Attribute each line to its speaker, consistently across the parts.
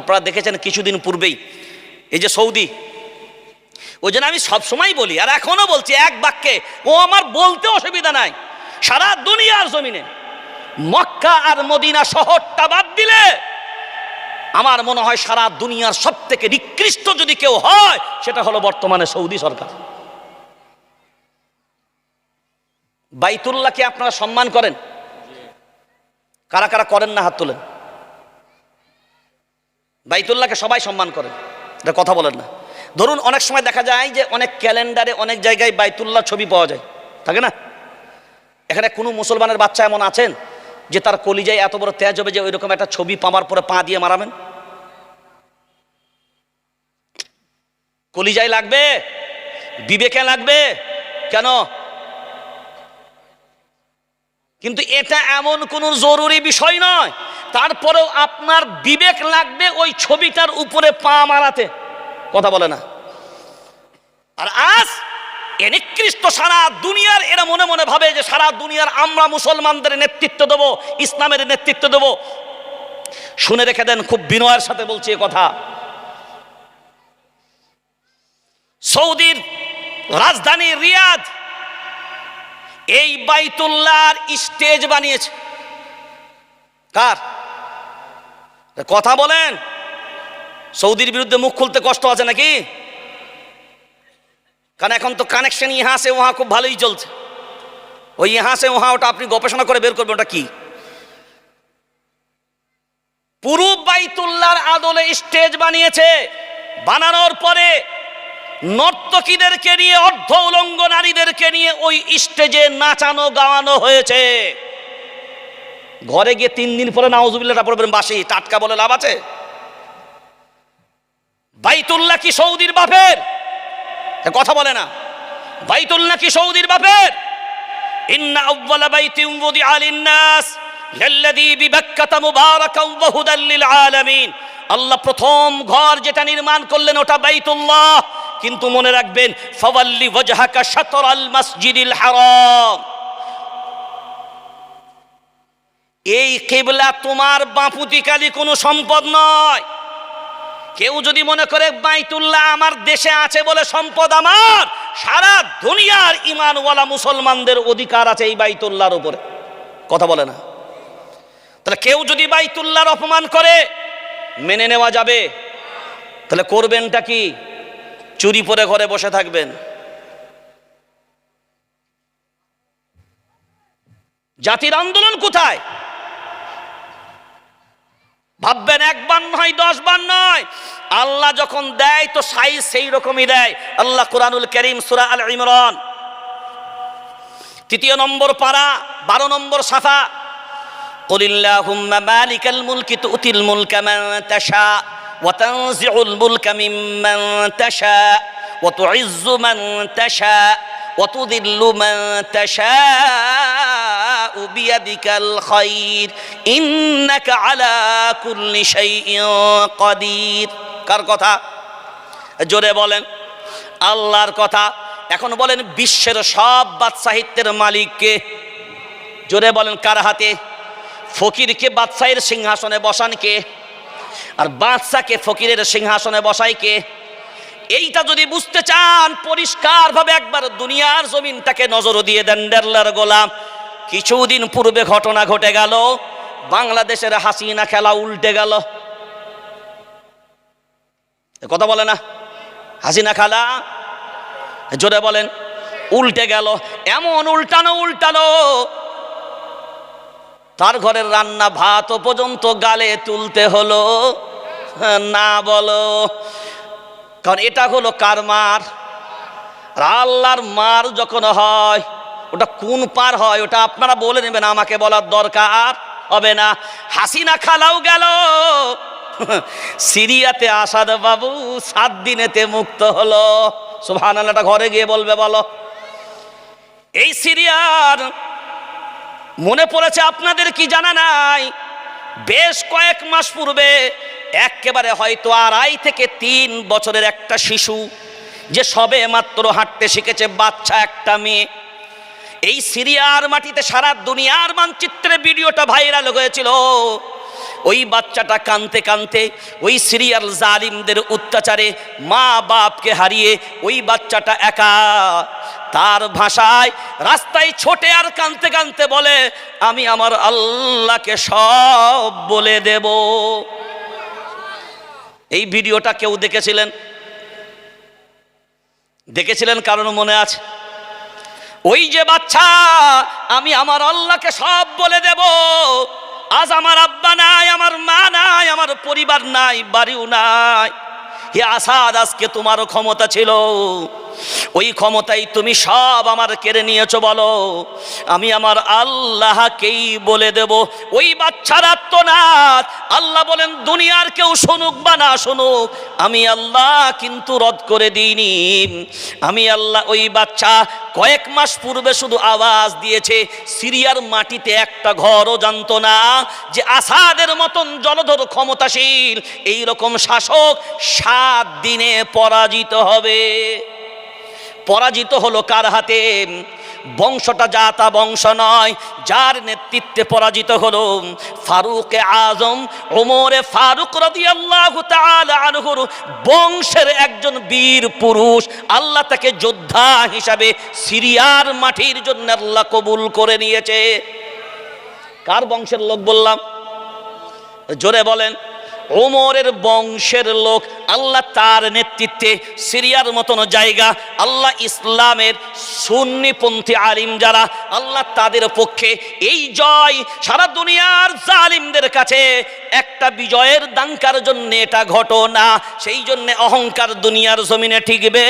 Speaker 1: আপনারা দেখেছেন কিছুদিন পূর্বেই, এই যে সৌদি, ওই জন্য আমি সবসময় বলি, আর এখনও বলছি এক বাক্যে, ও আমার বলতে অসুবিধা নাই, সারা দুনিয়ার জমিনে, মক্কা আর মদিনা শহরটা বাদ দিলে, আমার মনে হয় সারা দুনিয়ার সব থেকে নিকৃষ্ট যদি কেউ হয়, সেটা হলো বর্তমানে সৌদি সরকার। বাইতুল্লাহকে আপনারা সম্মান করেন? কারা কারা করেন না হাত তোলেন? বাইতুল্লাহকে সবাই সম্মান করেন এটা কথা বলেন না। ধরুন অনেক সময় দেখা যায় যে অনেক ক্যালেন্ডারে অনেক জায়গায় বাইতুল্লাহ ছবি পাওয়া যায়। থাকে না? এখানে কোনো মুসলমানের বাচ্চা এমন আছেন যে তার কলিজায় এত বড় তেজ হবে যে ওই রকম একটা ছবি পাওয়ার পরে পা দিয়ে মারাবেন? কলিজায় লাগবে? বিবেকে লাগবে? কেন? কিন্তু এটা এমন কোনো জরুরি বিষয় নয়। তারপরেও আপনার বিবেক লাগবে ওই ছবিটার উপরে পা মারাতে। কথা বলে না। আর আজ এ নিকৃষ্ট সারা দুনিয়ার, এরা মনে মনে ভাবে যে সারা দুনিয়ার আমরা মুসলমানদের নেতৃত্ব দেব, ইসলামের নেতৃত্ব দেব। শুনে রেখে দেন খুব বিনয়ের সাথে বলছি কথা। সৌদির রাজধানী রিয়াদ এই বাইতুল্লাহর স্টেজ বানিয়েছে। কার? কথা বলেন। সৌদির বিরুদ্ধে মুখ খুলতে কষ্ট আছে নাকি? কারণ এখন তো কানেকশন ইহা সে ওহা খুব ভালোই চলছে। ওই ইহা সে ওহা ওটা আপনি গবেষণা করে বের করবেন, ওটা কি? পুরো বাইতুল্লার আদলে স্টেজ বানিয়েছে। বানানোর পরে নর্তকীদেরকে নিয়ে, অর্ধ উলঙ্গ নারীদেরকে নিয়ে ওই স্টেজে নাচানো, গাওয়ানো হয়েছে। ঘরে গিয়ে তিন দিন পরে নাওজুবিল্লাটা পড়বেন বাসি টাটকা বলে লাভ আছে? বাইতুল্লাহ কি সৌদির বাপের? কথা বলে না। বাইতুল্লাহ কি সৌদির বাপের? আল্লাহ প্রথম ঘর যেটা নির্মাণ করলেন ওটা বাইতুল্লাহ। কিন্তু মনে রাখবেন, ফাওয়াল্লি ওয়াজহাকা শাতরাল মসজিদিল হারাম। এই কেবলা তোমার বাপুতিকালী কোনো সম্পদ নয়। কেউ যদি মনে করে, বাইতুল্লাহ আমার দেশে আছে বলে সম্পদ আমার, সারা দুনিয়ার ইমানওয়ালা মুসলমানদের অধিকার আছে এই বাইতুল্লাহর উপরে। কথা বলে না। তাহলে কেউ যদি বাইতুল্লাহর অপমান করে, মেনে নেওয়া যাবে। তাহলে করবেনটা কি? চুরি পরে ঘরে বসে থাকবেন জাতির আন্দোলন কোথায় ভাববেন একবার নয় দশ বার নয় আল্লাহ যখন দেয় তো সাইজ সেই রকমই দেয় আল্লাহ কোরআনুল করিম সুরা আল ইমরান তৃতীয় নম্বর পারা বারো নম্বর সাফা قل اللهم مالك الملك تؤتي الملك من تشاء وتنزع الملك ممن تشاء وتعز من تشاء وتذل من تشاء بيدك الخير إنك على كل شيء قدير কার কথা জোরে বলেন আল্লাহর কথা এখন বলেন বিশ্বের সব বাদশাহিত্যের মালিককে জোরে বলেন কার হাতে ফকিরকে বাদশাহের সিংহাসনে বসান কে আর বাদশাকে ফকিরের সিংহাসনে বসাই কে? এইটা যদি বুঝতে চান, পরিষ্কারভাবে একবার দুনিয়ার জমিনটাকে নজর দিয়ে দেন ডেরলার গোলাম। কিছুদিন পূর্বে ঘটনা ঘটে গেল, বাংলাদেশের হাসিনা খেলা উল্টে গেল। কথা বলে না? হাসিনা খেলা, জোরে বলেন, উল্টে গেল। এমন উল্টানো উল্টানো তার ঘরের রান্না ভাত পর্যন্ত গালে তুলতে হলো। না বলো। কারণ এটা হলো কার মার? আর আল্লাহর মার যখন হয়, ওটা কোন পার হয়, ওটা আপনারা বলে নেবেন, আমাকে বলার দরকার হবে না। হাসিনা খালাও গেল। সিরিয়াতে আসাদ বাবু সাত দিনেতে মুক্ত হলো। সুভান ঘরে গিয়ে বলবে, বলো। এই সিরিয়ার মনে পড়েছে আপনাদের কি জানা নাই? বেশ কয়েক মাস পূর্বে একেবারে হয়তো আড়াই থেকে তিন বছরের একটা শিশু, যে সবে মাত্র হাঁটতে শিখেছে, বাচ্চা একটা মেয়ে। এই সিরিয়ার মাটিতে সারা দুনিয়ার মানচিত্রে ভিডিওটা ভাইরাল হয়েছিল। ওই বাচ্চাটা কানতে কানতে ওই সিরিয়াল জালিমদের অত্যাচারে মা বাপকে হারিয়ে ওই বাচ্চাটা একা। তার ভাষায় রাস্তায় ছোটে আর কানতে কানতে বলে, আমি আমার আল্লাহকে সব বলে দেব। এই ভিডিওটা কেউ দেখেছিলেন? দেখেছিলেন কারণ মনে আছে? ওই যে বাচ্চা, আমি আমার আল্লাহকে সব বলে দেব। আজ আমার আব্বা নাই, আমার মা নাই, আমার পরিবার নাই, বাড়িও নাই। হে আসাদ, আজকে তোমারও ক্ষমতা ছিল। ওই ক্ষমতাই তুমি সব আমার কেড়ে নিয়েছো, বলো। আমি আমার আল্লাহকেই বলে দেব। ওই বাচ্চার আত্মনাথ। আল্লাহ বলেন, দুনিয়ার কেউ শুনুক বা না শুনুক, আমি আল্লাহ কিন্তু রদ করে দিইনি। আমি আল্লাহ ওই বাচ্চা কয়েক মাস পূর্বে শুধু আওয়াজ দিয়েছে, সিরিয়ার মাটিতে একটা ঘরও জানতো না, যে আসাদের মতন জলধর ক্ষমতাশীল। এই রকম শাসক সাত দিনে পরাজিত হবে। পরাজিত হলো কার হাতে? বংশটা জাতা বংশ নয়, যার নেতৃত্বে পরাজিত হলো ফারুক আজম, ওমরে ফারুক আনহুর বংশের একজন বীর পুরুষ। আল্লাহ তাকে যোদ্ধা হিসাবে সিরিয়ার মাটির জন্য আল্লাহ কবুল করে নিয়েছে। কার বংশের লোক বললাম? জোরে বলেন। ওমরের বংশের লোক, আল্লাহ তার নেতৃত্বে সিরিয়ার মতন জায়গা, আল্লাহ ইসলামের সুন্নিপন্থী আলিম যারা, আল্লাহ তাদের পক্ষে এই জয় সারা দুনিয়ার জালিমদের কাছে একটা বিজয়ের দাঙ্কার জন্য এটা ঘটনা, সেই জন্যে অহংকার দুনিয়ার জমিনে ঠিকবে।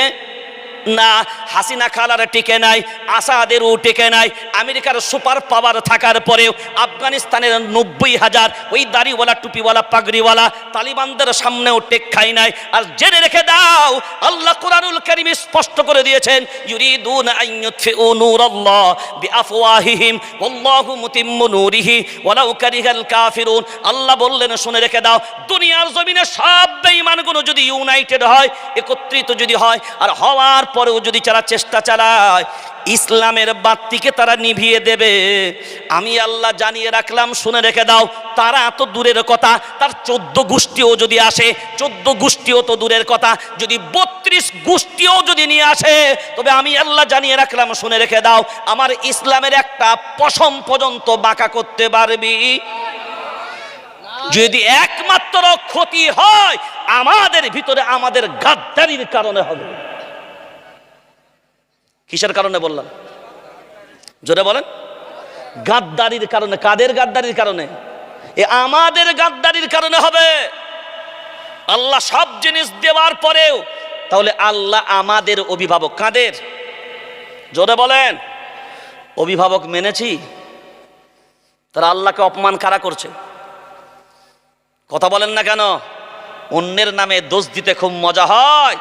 Speaker 1: না, হাসিনা খালার টিকে নাই আসাদেরও টিকে নাই, আমেরিকার সুপার পাওয়ার থাকার পরেও আফগানিস্তানের নব্বই হাজার ওই দাড়িওয়ালা, টুপিওয়ালা, পাগড়িওয়ালা তালিবানদের সামনেও টেক খাই নাই। আর জেনে রেখে দাও, আল্লাহ কোরআনুল কারীম স্পষ্ট করে দিয়েছেন, ইউরিদুন আন ইউতফিউ নূরাল্লাহ বিআফওয়াহিহিম, ওয়াল্লাহু মুতিম্মু নূরিহি, ওয়ালাউ কারিহাল কাফিরুন। আল্লাহ বললেন, শুনে রেখে দাও, দুনিয়ার জমিনে সব বেঈমানগুলো যদি ইউনাইটেড হয়, একত্রিত যদি হয়, আর হওয়ার পরেও যদি তারা চেষ্টা চালায়, ইসলামের বাতিকে তারা নিভিয়ে দেবে। আমি আল্লাহ জানিয়ে রাখলাম, শুনে রেখে দাও, তারা এত দূরের কথা, তার চোদ্দ গোষ্ঠীও যদি আসে, চোদ্দ গোষ্ঠীও তো দূরের কথা, যদি বত্রিশ গোষ্ঠীও যদি নিয়ে আসে, তবে আমি আল্লাহ জানিয়ে রাখলাম, শুনে রেখে দাও, আমার ইসলামের একটা পশম পর্যন্ত বাঁকা করতে পারবি। যদি একমাত্র ক্ষতি হয়, আমাদের ভিতরে আমাদের গাদ্দারির কারণে হবে। কিসের কারণে বললাম? জোরে বলেন। গাদ্দারির কারণে। কাদের গাদ্দারির কারণে? এ আমাদের গাদ্দারির কারণে হবে। আল্লাহ সব জিনিস দেওয়ার পরেও, তাহলে আল্লাহ আমাদের অভিভাবক কাদের? জোরে বলেন। অভিভাবক মেনেছি, তারা আল্লাহকে অপমান কারা করছে? কথা বলেন না কেন? অন্যের নামে দোষ দিতে খুব মজা হয়।